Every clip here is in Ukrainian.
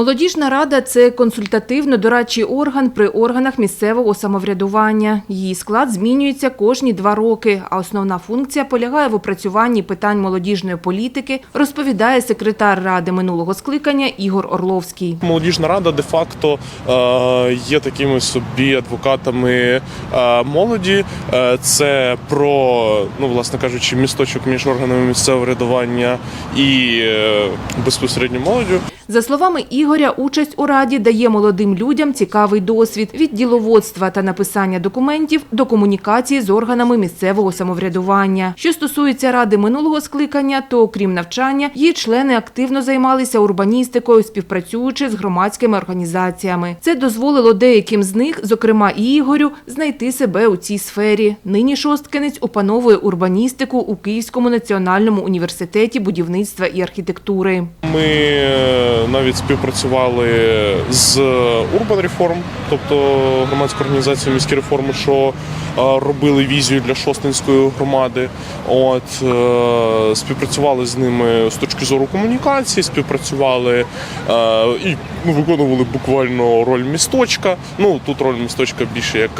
Молодіжна рада це консультативно-дорадчий орган при органах місцевого самоврядування. Її склад змінюється кожні два роки, а основна функція полягає в опрацюванні питань молодіжної політики, розповідає секретар ради минулого скликання Ігор Орловський. Молодіжна рада де-факто е, є такими собі адвокатами е, молоді. Е, Це про, ну власне кажучи, місточок між органами місцевого врядування і безпосередньо молоддю. За словами Ігоря, участь у раді дає молодим людям цікавий досвід від діловодства та написання документів до комунікації з органами місцевого самоврядування. Що стосується ради минулого скликання, то окрім навчання, її члени активно займалися урбаністикою, співпрацюючи з громадськими організаціями. Це дозволило деяким з них, зокрема і Ігорю, знайти себе у цій сфері. Нині шосткинець опановує урбаністику у Київському національному університеті будівництва і архітектури. Ми е, навіть співпрацювали з Urban Reform, тобто громадською організацією міські реформи, що е, робили візію для Шостинської громади. От е, співпрацювали з ними з точки зору комунікації, співпрацювали е, і ну, виконували буквально роль місточка. Ну тут роль місточка більше як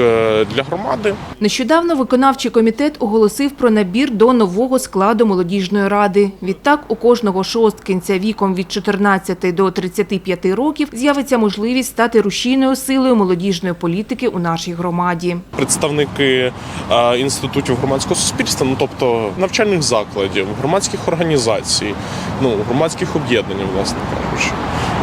для громади. Нещодавно виконавчий комітет оголосив про набір до нового складу молодіжної ради. Відтак у кожного шосткинця віком від 14 до 35 років з'явиться можливість стати рушійною силою молодіжної політики у нашій громаді. представники е, інститутів громадського суспільства, ну тобто навчальних закладів, громадських організацій, ну громадських об'єднань, власне кажучи.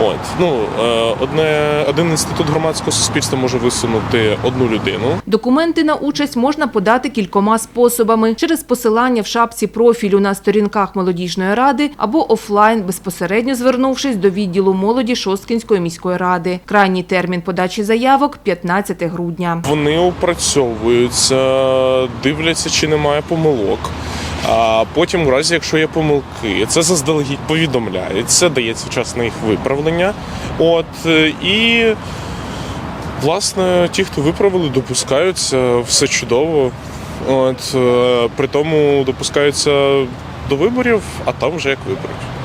От ну е, одне один інститут громадського суспільства може висунути одну людину. Документи на участь можна подати кількома способами через посилання в шапці профілю на сторінках молодіжної ради або офлайн, безпосередньо звернувшись до відділу молоді Шосткінської міської ради. Крайній термін подачі заявок 15 грудня. Вони опрацьовуються, дивляться, чи немає помилок. А потім, в разі, якщо є помилки, це заздалегідь повідомляється, дається час на їх виправлення. От е, і власне ті, хто виправили, допускаються, все чудово. От е, при тому допускаються до виборів, а там вже як виберуть.